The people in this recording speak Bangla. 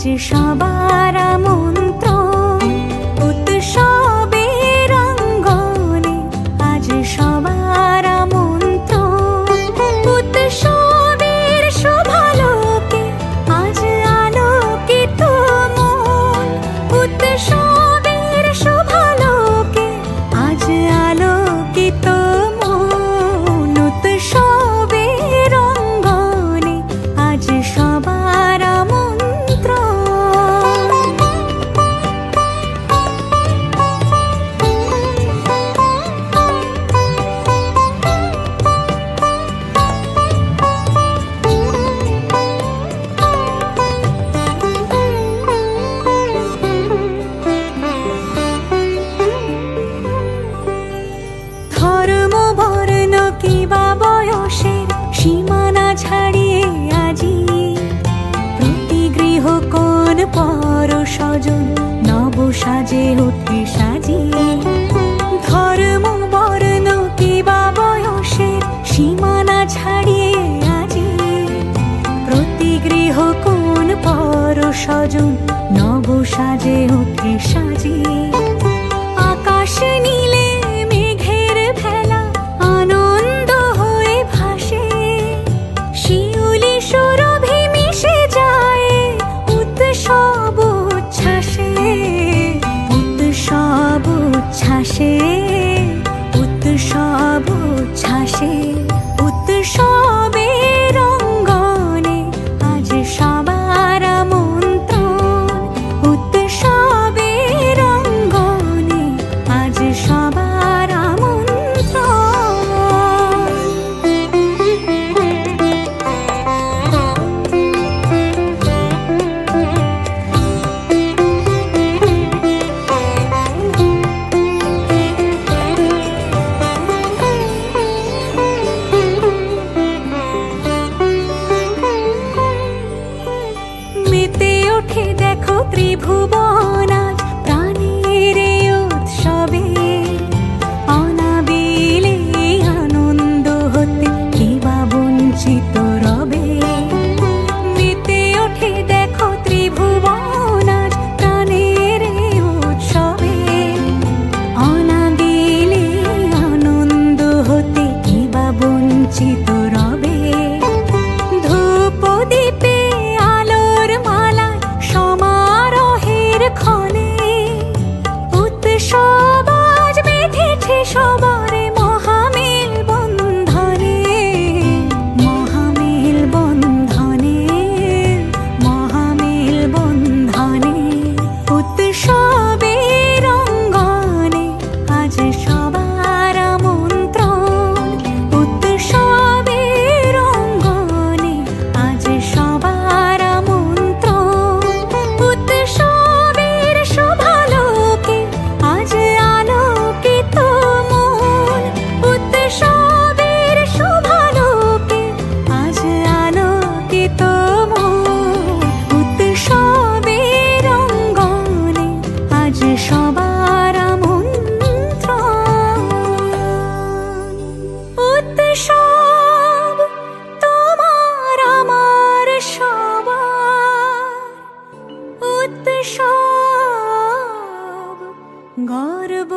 আজ সবার মন্ত্র উৎসবের রঙ্গনে আজ সবার কিবা বয়সের সীমানা ছাড়িয়ে আজি। প্রতি গৃহ কোন পর স্বজন নব সাজে অতি সাজিয়ে। ধর্ম, বর্ণ, কিবা বয়সের সীমানা ছাড়িয়ে আজি। প্রতি গৃহ কোন পর স্বজন নব সাজে অতি সাজিয়ে। らし。সব গর্ব